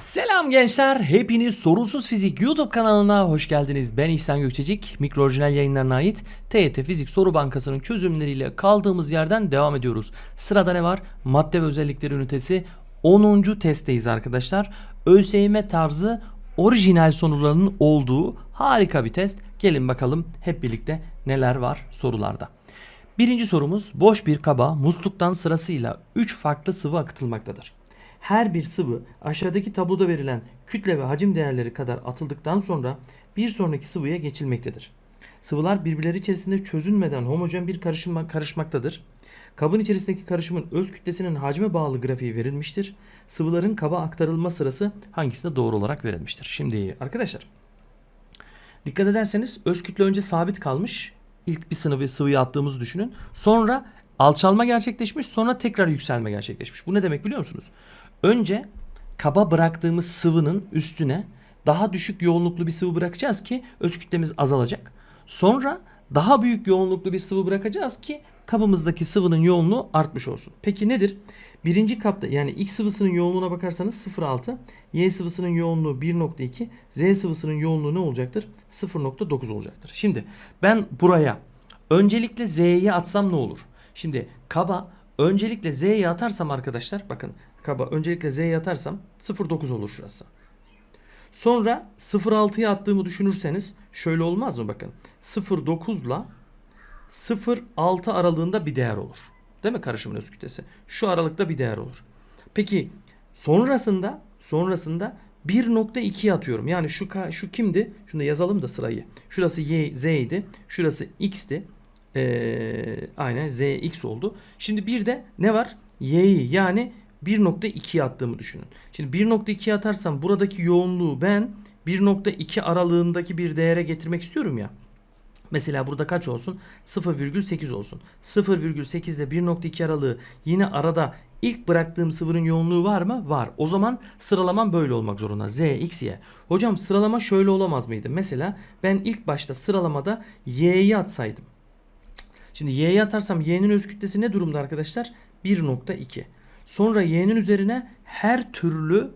Selam gençler, hepiniz Sorunsuz Fizik YouTube kanalına hoş geldiniz. Ben İhsan Gökçecik, Mikro Orijinal yayınlarına ait TYT Fizik Soru Bankası'nın çözümleriyle kaldığımız yerden devam ediyoruz. Sırada ne var? Madde ve özellikleri ünitesi 10. testteyiz arkadaşlar. ÖSYM tarzı orijinal sorularının olduğu harika bir test. Gelin bakalım hep birlikte neler var sorularda. Birinci sorumuz boş bir kaba musluktan sırasıyla 3 farklı sıvı akıtılmaktadır. Her bir sıvı aşağıdaki tabloda verilen kütle ve hacim değerleri kadar atıldıktan sonra bir sonraki sıvıya geçilmektedir. Sıvılar birbirleri içerisinde çözünmeden homojen bir karışım karışmaktadır. Kabın içerisindeki karışımın öz kütlesinin hacme bağlı grafiği verilmiştir. Sıvıların kaba aktarılma sırası hangisinde doğru olarak verilmiştir? Şimdi arkadaşlar Dikkat ederseniz öz kütle önce sabit kalmış. İlk bir sınıfı sıvıya attığımızı düşünün. Sonra alçalma gerçekleşmiş. Sonra tekrar yükselme gerçekleşmiş. Bu ne demek biliyor musunuz? Önce kaba bıraktığımız sıvının üstüne daha düşük yoğunluklu bir sıvı bırakacağız ki öz kütlemiz azalacak. Sonra daha büyük yoğunluklu bir sıvı bırakacağız ki kabımızdaki sıvının yoğunluğu artmış olsun. Peki nedir? Birinci kapta yani X sıvısının yoğunluğuna bakarsanız 0.6, Y sıvısının yoğunluğu 1.2, Z sıvısının yoğunluğu ne olacaktır? 0.9 olacaktır. Şimdi ben buraya öncelikle Z'yi atsam ne olur? Şimdi kaba öncelikle Z'yi atarsam arkadaşlar bakın kaba öncelikle Z'yi atarsam 0.9 olur şurası. Sonra 0.6'ya attığımı düşünürseniz şöyle olmaz mı bakın. 0.9 ile 0.6 aralığında bir değer olur. Değil mi karışımın öz kütlesi? Şu aralıkta bir değer olur. Peki sonrasında sonrasında 1.2 atıyorum. Yani şu şu kimdi? Şunu da yazalım da sırayı. Şurası y z idi. Şurası x'ti. Ee, aynen z x oldu. Şimdi bir de ne var? y'yi yani 1.2 attığımı düşünün. Şimdi 1.2 atarsam buradaki yoğunluğu ben 1.2 aralığındaki bir değere getirmek istiyorum ya. Mesela burada kaç olsun? 0,8 olsun. 0,8 ile 1.2 aralığı yine arada ilk bıraktığım sıvının yoğunluğu var mı? Var. O zaman sıralamam böyle olmak zorunda. Z, X, Y. Hocam sıralama şöyle olamaz mıydı? Mesela ben ilk başta sıralamada Y'yi atsaydım. Şimdi Y'yi atarsam Y'nin öz kütlesi ne durumda arkadaşlar? 1.2. Sonra Y'nin üzerine her türlü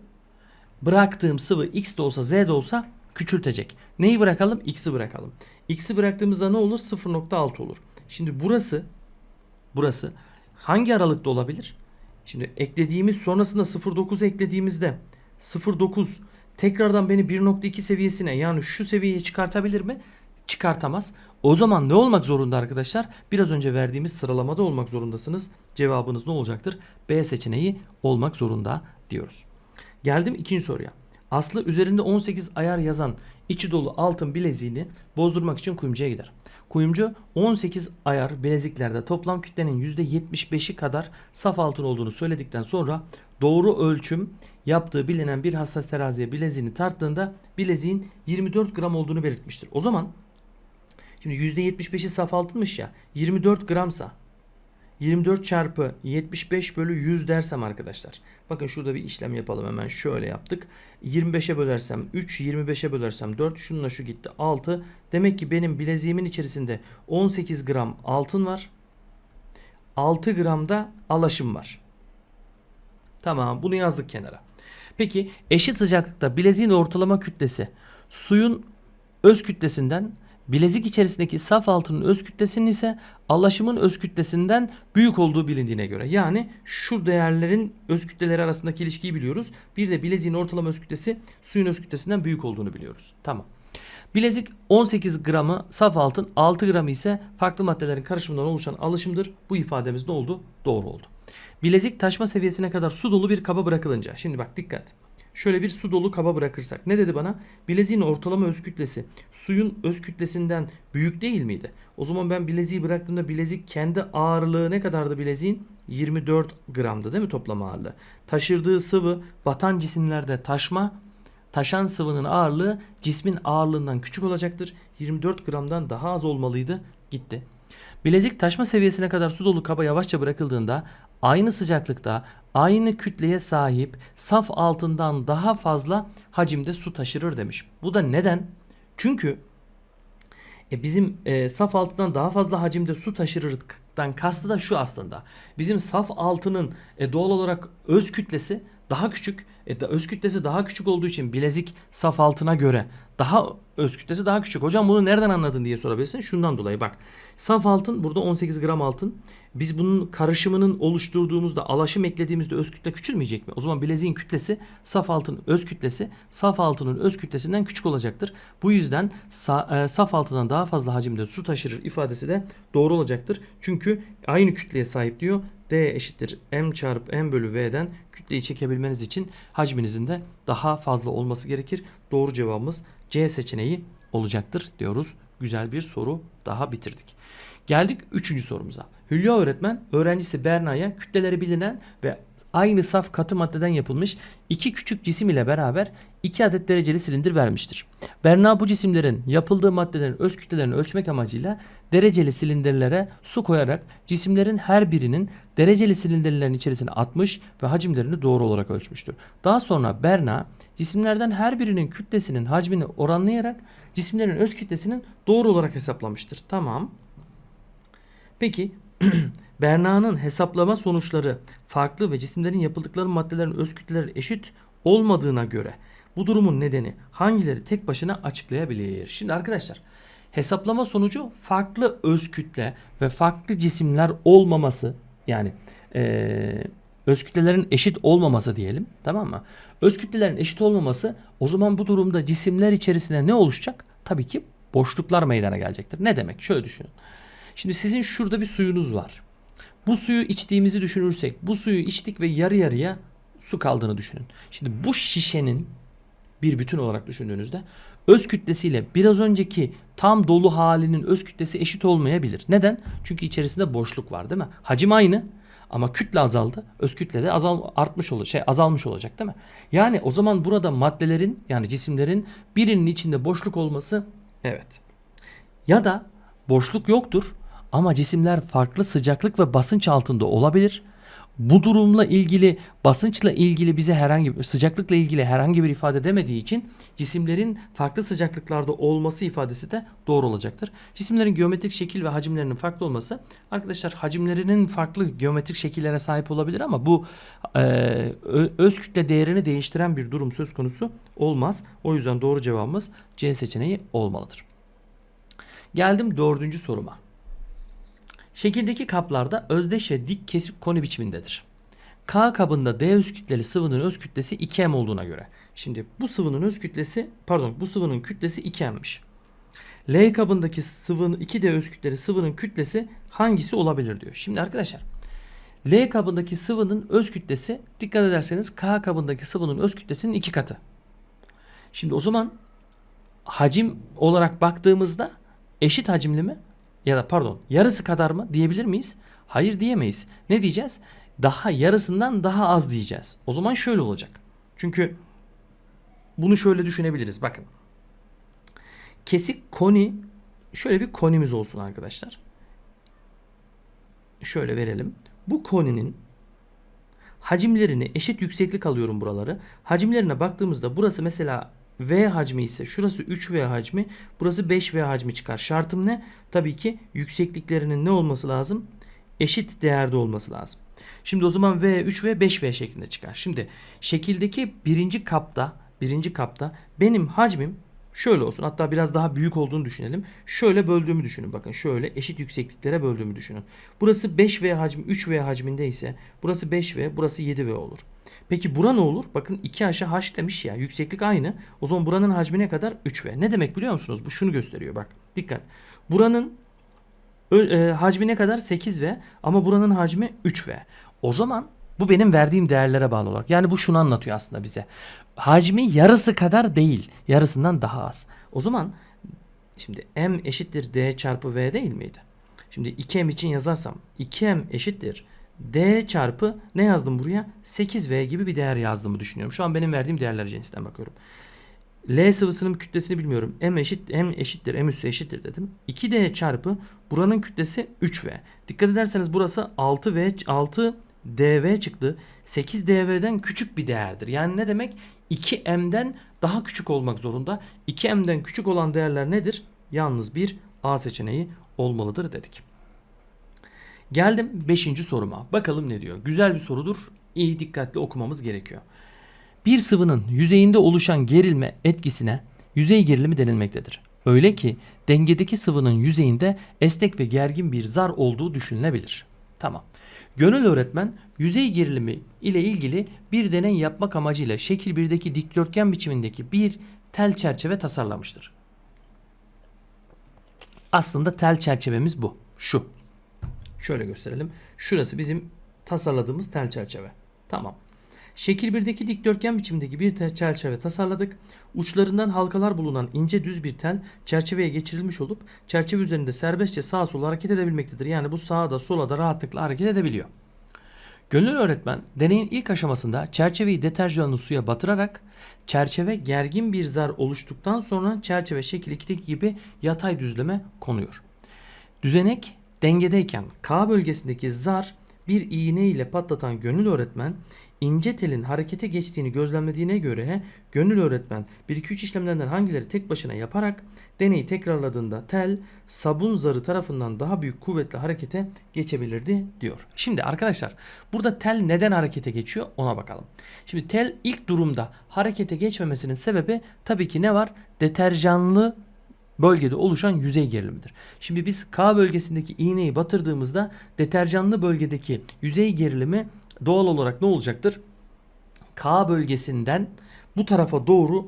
bıraktığım sıvı X de olsa Z de olsa küçültecek. Neyi bırakalım? X'i bırakalım. X'i bıraktığımızda ne olur? 0.6 olur. Şimdi burası burası hangi aralıkta olabilir? Şimdi eklediğimiz sonrasında 0.9 eklediğimizde 0.9 tekrardan beni 1.2 seviyesine yani şu seviyeye çıkartabilir mi? Çıkartamaz. O zaman ne olmak zorunda arkadaşlar? Biraz önce verdiğimiz sıralamada olmak zorundasınız. Cevabınız ne olacaktır? B seçeneği olmak zorunda diyoruz. Geldim ikinci soruya. Aslı üzerinde 18 ayar yazan içi dolu altın bileziğini bozdurmak için kuyumcuya gider. Kuyumcu 18 ayar bileziklerde toplam kütlenin %75'i kadar saf altın olduğunu söyledikten sonra doğru ölçüm yaptığı bilinen bir hassas teraziye bileziğini tarttığında bileziğin 24 gram olduğunu belirtmiştir. O zaman şimdi %75'i saf altınmış ya 24 gramsa 24 çarpı 75 bölü 100 dersem arkadaşlar. Bakın şurada bir işlem yapalım hemen şöyle yaptık. 25'e bölersem 3, 25'e bölersem 4, şununla şu gitti 6. Demek ki benim bileziğimin içerisinde 18 gram altın var. 6 gram da alaşım var. Tamam bunu yazdık kenara. Peki eşit sıcaklıkta bileziğin ortalama kütlesi suyun öz kütlesinden bilezik içerisindeki saf altının öz kütlesinin ise alaşımın öz kütlesinden büyük olduğu bilindiğine göre. Yani şu değerlerin öz kütleleri arasındaki ilişkiyi biliyoruz. Bir de bileziğin ortalama öz kütlesi suyun öz kütlesinden büyük olduğunu biliyoruz. Tamam. Bilezik 18 gramı saf altın, 6 gramı ise farklı maddelerin karışımından oluşan alışımdır. Bu ifademiz ne oldu? Doğru oldu. Bilezik taşma seviyesine kadar su dolu bir kaba bırakılınca. Şimdi bak dikkat. Şöyle bir su dolu kaba bırakırsak. Ne dedi bana? Bileziğin ortalama öz kütlesi suyun öz kütlesinden büyük değil miydi? O zaman ben bileziği bıraktığımda bilezik kendi ağırlığı ne kadardı bileziğin? 24 gramdı değil mi toplam ağırlığı? Taşırdığı sıvı batan cisimlerde taşma taşan sıvının ağırlığı cismin ağırlığından küçük olacaktır. 24 gramdan daha az olmalıydı. Gitti. Bilezik taşma seviyesine kadar su dolu kaba yavaşça bırakıldığında aynı sıcaklıkta aynı kütleye sahip saf altından daha fazla hacimde su taşırır demiş. Bu da neden? Çünkü e bizim e, saf altından daha fazla hacimde su taşırırdan kastı da şu aslında. Bizim saf altının e, doğal olarak öz kütlesi daha küçük E öz kütlesi daha küçük olduğu için bilezik saf altına göre daha öz kütlesi daha küçük. Hocam bunu nereden anladın diye sorabilirsin. Şundan dolayı bak. Saf altın burada 18 gram altın. Biz bunun karışımının oluşturduğumuzda alaşım eklediğimizde öz kütle küçülmeyecek mi? O zaman bileziğin kütlesi saf altın öz kütlesi saf altının öz kütlesinden küçük olacaktır. Bu yüzden sa- e, saf altından daha fazla hacimde su taşırır ifadesi de doğru olacaktır. Çünkü aynı kütleye sahip diyor. D eşittir m çarpı m bölü v'den kütleyi çekebilmeniz için hacminizin de daha fazla olması gerekir. Doğru cevabımız C seçeneği olacaktır diyoruz. Güzel bir soru daha bitirdik. Geldik üçüncü sorumuza. Hülya öğretmen öğrencisi Berna'ya kütleleri bilinen ve aynı saf katı maddeden yapılmış iki küçük cisim ile beraber iki adet dereceli silindir vermiştir. Berna bu cisimlerin yapıldığı maddelerin öz kütlelerini ölçmek amacıyla dereceli silindirlere su koyarak cisimlerin her birinin dereceli silindirlerin içerisine atmış ve hacimlerini doğru olarak ölçmüştür. Daha sonra Berna cisimlerden her birinin kütlesinin hacmini oranlayarak cisimlerin öz kütlesinin doğru olarak hesaplamıştır. Tamam. Peki Berna'nın hesaplama sonuçları farklı ve cisimlerin yapıldıkları maddelerin öz kütleleri eşit olmadığına göre bu durumun nedeni hangileri tek başına açıklayabilir? Şimdi arkadaşlar hesaplama sonucu farklı öz kütle ve farklı cisimler olmaması yani eee öz kütlelerin eşit olmaması diyelim tamam mı? Öz kütlelerin eşit olmaması o zaman bu durumda cisimler içerisinde ne oluşacak? Tabii ki boşluklar meydana gelecektir. Ne demek? Şöyle düşünün. Şimdi sizin şurada bir suyunuz var. Bu suyu içtiğimizi düşünürsek bu suyu içtik ve yarı yarıya su kaldığını düşünün. Şimdi bu şişenin bir bütün olarak düşündüğünüzde öz kütlesiyle biraz önceki tam dolu halinin öz kütlesi eşit olmayabilir. Neden? Çünkü içerisinde boşluk var değil mi? Hacim aynı ama kütle azaldı. Öz kütle de azal artmış olacak, şey azalmış olacak değil mi? Yani o zaman burada maddelerin yani cisimlerin birinin içinde boşluk olması evet. Ya da boşluk yoktur ama cisimler farklı sıcaklık ve basınç altında olabilir. Bu durumla ilgili basınçla ilgili bize herhangi bir sıcaklıkla ilgili herhangi bir ifade demediği için cisimlerin farklı sıcaklıklarda olması ifadesi de doğru olacaktır. Cisimlerin geometrik şekil ve hacimlerinin farklı olması arkadaşlar hacimlerinin farklı geometrik şekillere sahip olabilir ama bu e, öz kütle değerini değiştiren bir durum söz konusu olmaz. O yüzden doğru cevabımız C seçeneği olmalıdır. Geldim dördüncü soruma. Şekildeki kaplarda özdeş ve dik kesik koni biçimindedir. K kabında D öz kütleli sıvının öz kütlesi 2m olduğuna göre. Şimdi bu sıvının öz kütlesi pardon bu sıvının kütlesi 2m'miş. L kabındaki sıvının 2D öz kütleli sıvının kütlesi hangisi olabilir diyor. Şimdi arkadaşlar L kabındaki sıvının öz kütlesi dikkat ederseniz K kabındaki sıvının öz kütlesinin iki katı. Şimdi o zaman hacim olarak baktığımızda eşit hacimli mi? Ya da pardon yarısı kadar mı diyebilir miyiz? Hayır diyemeyiz. Ne diyeceğiz? Daha yarısından daha az diyeceğiz. O zaman şöyle olacak. Çünkü bunu şöyle düşünebiliriz. Bakın. Kesik koni şöyle bir konimiz olsun arkadaşlar. Şöyle verelim. Bu koninin hacimlerini eşit yükseklik alıyorum buraları. Hacimlerine baktığımızda burası mesela V hacmi ise şurası 3V hacmi, burası 5V hacmi çıkar. Şartım ne? Tabii ki yüksekliklerinin ne olması lazım? Eşit değerde olması lazım. Şimdi o zaman V 3V 5V şeklinde çıkar. Şimdi şekildeki birinci kapta, birinci kapta benim hacmim şöyle olsun. Hatta biraz daha büyük olduğunu düşünelim. Şöyle böldüğümü düşünün. Bakın şöyle eşit yüksekliklere böldüğümü düşünün. Burası 5V hacmi 3V hacminde ise burası 5V, burası 7V olur. Peki bura ne olur? Bakın 2 aşağı h demiş ya. Yükseklik aynı. O zaman buranın hacmi ne kadar? 3V. Ne demek biliyor musunuz? Bu şunu gösteriyor bak. Dikkat. Buranın e, hacmi ne kadar? 8V ama buranın hacmi 3V. O zaman bu benim verdiğim değerlere bağlı olarak. Yani bu şunu anlatıyor aslında bize. Hacmi yarısı kadar değil. Yarısından daha az. O zaman şimdi m eşittir d çarpı v değil miydi? Şimdi 2m için yazarsam 2m eşittir d çarpı ne yazdım buraya? 8v gibi bir değer yazdığımı düşünüyorum. Şu an benim verdiğim değerler cinsinden bakıyorum. L sıvısının kütlesini bilmiyorum. M eşit M eşittir M üssü eşittir dedim. 2D çarpı buranın kütlesi 3V. Dikkat ederseniz burası 6V 6 dv çıktı. 8 dv'den küçük bir değerdir. Yani ne demek? 2m'den daha küçük olmak zorunda. 2m'den küçük olan değerler nedir? Yalnız bir A seçeneği olmalıdır dedik. Geldim 5. soruma. Bakalım ne diyor. Güzel bir sorudur. İyi dikkatli okumamız gerekiyor. Bir sıvının yüzeyinde oluşan gerilme etkisine yüzey gerilimi denilmektedir. Öyle ki dengedeki sıvının yüzeyinde esnek ve gergin bir zar olduğu düşünülebilir. Tamam. Gönül öğretmen yüzey gerilimi ile ilgili bir deney yapmak amacıyla şekil 1'deki dikdörtgen biçimindeki bir tel çerçeve tasarlamıştır. Aslında tel çerçevemiz bu. Şu. Şöyle gösterelim. Şurası bizim tasarladığımız tel çerçeve. Tamam. Şekil 1'deki dikdörtgen biçimindeki bir tel çerçeve tasarladık. Uçlarından halkalar bulunan ince düz bir tel çerçeveye geçirilmiş olup çerçeve üzerinde serbestçe sağa sola hareket edebilmektedir. Yani bu sağa da sola da rahatlıkla hareket edebiliyor. Gönül öğretmen deneyin ilk aşamasında çerçeveyi deterjanlı suya batırarak çerçeve gergin bir zar oluştuktan sonra çerçeve şekil 2'deki gibi yatay düzleme konuyor. Düzenek dengedeyken K bölgesindeki zar bir iğne ile patlatan Gönül öğretmen ince telin harekete geçtiğini gözlemlediğine göre Gönül öğretmen 1-2-3 işlemlerden hangileri tek başına yaparak deneyi tekrarladığında tel sabun zarı tarafından daha büyük kuvvetle harekete geçebilirdi diyor. Şimdi arkadaşlar burada tel neden harekete geçiyor ona bakalım. Şimdi tel ilk durumda harekete geçmemesinin sebebi tabii ki ne var? Deterjanlı bölgede oluşan yüzey gerilimidir. Şimdi biz K bölgesindeki iğneyi batırdığımızda deterjanlı bölgedeki yüzey gerilimi doğal olarak ne olacaktır? K bölgesinden bu tarafa doğru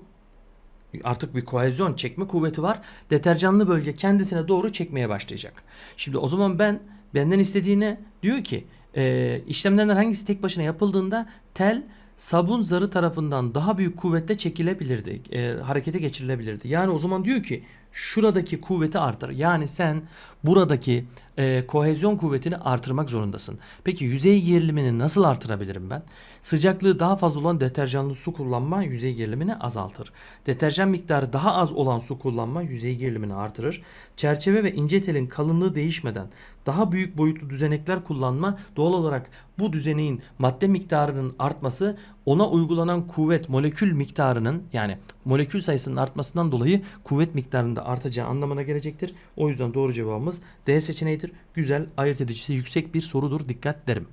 artık bir kohezyon çekme kuvveti var. Deterjanlı bölge kendisine doğru çekmeye başlayacak. Şimdi o zaman ben benden istediğine diyor ki e, işlemlerden hangisi tek başına yapıldığında tel sabun zarı tarafından daha büyük kuvvetle çekilebilirdi. e, harekete geçirilebilirdi. Yani o zaman diyor ki şuradaki kuvveti artır. Yani sen buradaki e, kohezyon kuvvetini artırmak zorundasın. Peki yüzey gerilimini nasıl artırabilirim ben? Sıcaklığı daha fazla olan deterjanlı su kullanma yüzey gerilimini azaltır. Deterjan miktarı daha az olan su kullanma yüzey gerilimini artırır. Çerçeve ve ince telin kalınlığı değişmeden daha büyük boyutlu düzenekler kullanma doğal olarak bu düzeneğin madde miktarının artması ona uygulanan kuvvet molekül miktarının yani molekül sayısının artmasından dolayı kuvvet miktarında artacağı anlamına gelecektir. O yüzden doğru cevabımız D seçeneğidir. Güzel, ayırt edicisi yüksek bir sorudur. Dikkat derim.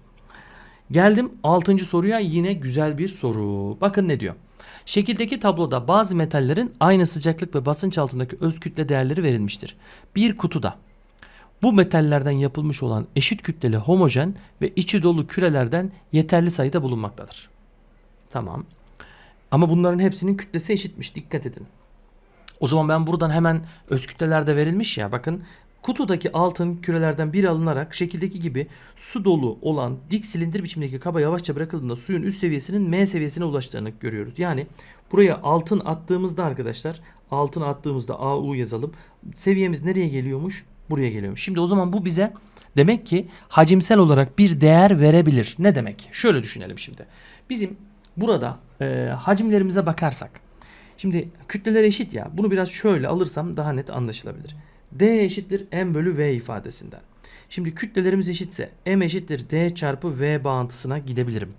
Geldim 6. soruya yine güzel bir soru. Bakın ne diyor. Şekildeki tabloda bazı metallerin aynı sıcaklık ve basınç altındaki öz kütle değerleri verilmiştir. Bir kutuda bu metallerden yapılmış olan eşit kütleli homojen ve içi dolu kürelerden yeterli sayıda bulunmaktadır. Tamam. Ama bunların hepsinin kütlesi eşitmiş. Dikkat edin. O zaman ben buradan hemen öz kütlelerde verilmiş ya bakın kutudaki altın kürelerden biri alınarak şekildeki gibi su dolu olan dik silindir biçimindeki kaba yavaşça bırakıldığında suyun üst seviyesinin M seviyesine ulaştığını görüyoruz. Yani buraya altın attığımızda arkadaşlar altın attığımızda AU yazalım. Seviyemiz nereye geliyormuş? Buraya geliyormuş. Şimdi o zaman bu bize demek ki hacimsel olarak bir değer verebilir. Ne demek? Şöyle düşünelim şimdi. Bizim burada e, hacimlerimize bakarsak Şimdi kütleler eşit ya. Bunu biraz şöyle alırsam daha net anlaşılabilir. D eşittir M bölü V ifadesinden. Şimdi kütlelerimiz eşitse M eşittir D çarpı V bağıntısına gidebilirim.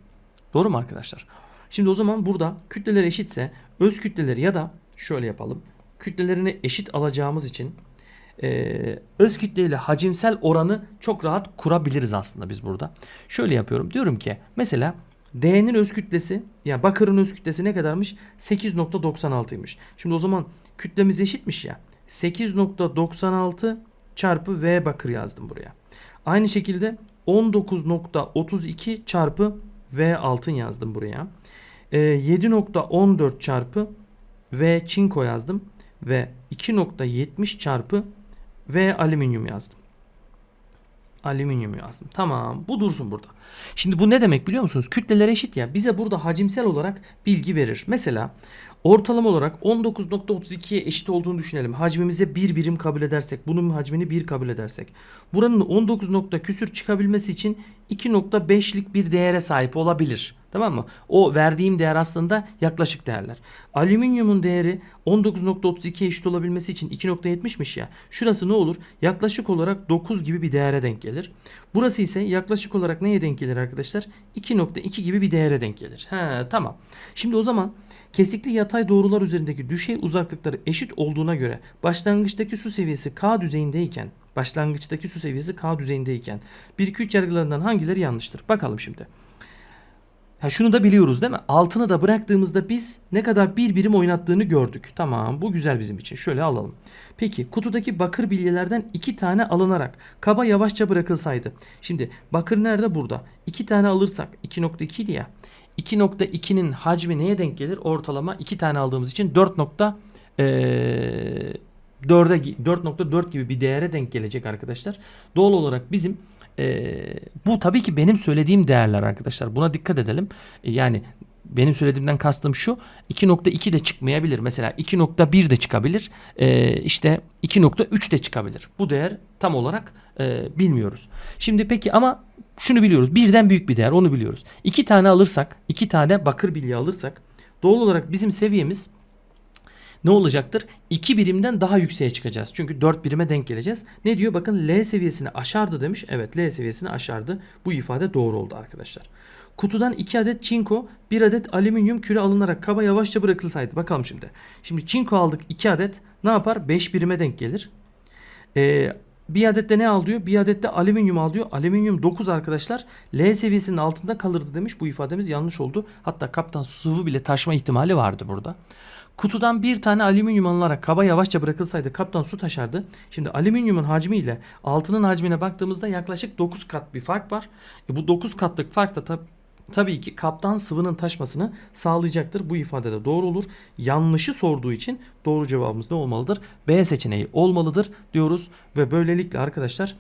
Doğru mu arkadaşlar? Şimdi o zaman burada kütleler eşitse öz kütleleri ya da şöyle yapalım. Kütlelerini eşit alacağımız için e, öz kütle ile hacimsel oranı çok rahat kurabiliriz aslında biz burada. Şöyle yapıyorum. Diyorum ki mesela D'nin öz kütlesi yani bakırın öz kütlesi ne kadarmış? 8.96'ymış. Şimdi o zaman kütlemiz eşitmiş ya. 8.96 çarpı V bakır yazdım buraya. Aynı şekilde 19.32 çarpı V altın yazdım buraya. E, 7.14 çarpı V çinko yazdım. Ve 2.70 çarpı V alüminyum yazdım alüminyum yazdım. Tamam bu dursun burada. Şimdi bu ne demek biliyor musunuz? Kütleler eşit ya. Bize burada hacimsel olarak bilgi verir. Mesela ortalama olarak 19.32'ye eşit olduğunu düşünelim. Hacmimize bir birim kabul edersek. Bunun hacmini 1 kabul edersek. Buranın 19 nokta küsür çıkabilmesi için 2.5'lik bir değere sahip olabilir. Tamam mı? O verdiğim değer aslında yaklaşık değerler. Alüminyumun değeri 19.32'ye eşit olabilmesi için 2.70'miş ya. Şurası ne olur? Yaklaşık olarak 9 gibi bir değere denk gelir. Burası ise yaklaşık olarak neye denk gelir arkadaşlar? 2.2 gibi bir değere denk gelir. He tamam. Şimdi o zaman kesikli yatay doğrular üzerindeki düşey uzaklıkları eşit olduğuna göre başlangıçtaki su seviyesi K düzeyindeyken başlangıçtaki su seviyesi K düzeyindeyken 1 2 3 yargılarından hangileri yanlıştır? Bakalım şimdi. Ha şunu da biliyoruz değil mi? Altını da bıraktığımızda biz ne kadar bir birim oynattığını gördük. Tamam bu güzel bizim için. Şöyle alalım. Peki kutudaki bakır bilyelerden iki tane alınarak kaba yavaşça bırakılsaydı. Şimdi bakır nerede? Burada. İki tane alırsak 2.2 idi ya. 2.2'nin hacmi neye denk gelir? Ortalama 2 tane aldığımız için 4. Eee 4'e gi- 4.4 gibi bir değere denk gelecek arkadaşlar. Doğal olarak bizim eee, bu tabii ki benim söylediğim değerler arkadaşlar. Buna dikkat edelim. E, yani benim söylediğimden kastım şu 2.2 de çıkmayabilir. Mesela 2.1 de çıkabilir. Eee işte 2.3 de çıkabilir. Bu değer tam olarak eee, bilmiyoruz. Şimdi peki ama şunu biliyoruz. Birden büyük bir değer onu biliyoruz. İki tane alırsak, iki tane bakır bilye alırsak doğal olarak bizim seviyemiz ne olacaktır? 2 birimden daha yükseğe çıkacağız. Çünkü 4 birime denk geleceğiz. Ne diyor? Bakın L seviyesini aşardı demiş. Evet L seviyesini aşardı. Bu ifade doğru oldu arkadaşlar. Kutudan 2 adet çinko, 1 adet alüminyum küre alınarak kaba yavaşça bırakılsaydı. Bakalım şimdi. Şimdi çinko aldık 2 adet. Ne yapar? 5 birime denk gelir. Ee, bir adet de ne al diyor? Bir adet de alüminyum al diyor. Alüminyum 9 arkadaşlar. L seviyesinin altında kalırdı demiş. Bu ifademiz yanlış oldu. Hatta kaptan sıvı bile taşma ihtimali vardı burada. Kutudan bir tane alüminyum alınarak kaba yavaşça bırakılsaydı kaptan su taşardı. Şimdi alüminyumun hacmi ile altının hacmine baktığımızda yaklaşık 9 kat bir fark var. E bu 9 katlık fark da tab- tabii ki kaptan sıvının taşmasını sağlayacaktır. Bu ifade de doğru olur. Yanlışı sorduğu için doğru cevabımız ne olmalıdır? B seçeneği olmalıdır diyoruz ve böylelikle arkadaşlar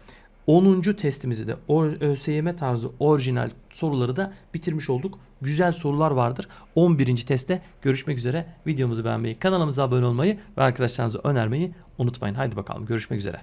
10. testimizi de ÖSYM tarzı orijinal soruları da bitirmiş olduk. Güzel sorular vardır. 11. testte görüşmek üzere. Videomuzu beğenmeyi, kanalımıza abone olmayı ve arkadaşlarınıza önermeyi unutmayın. Haydi bakalım görüşmek üzere.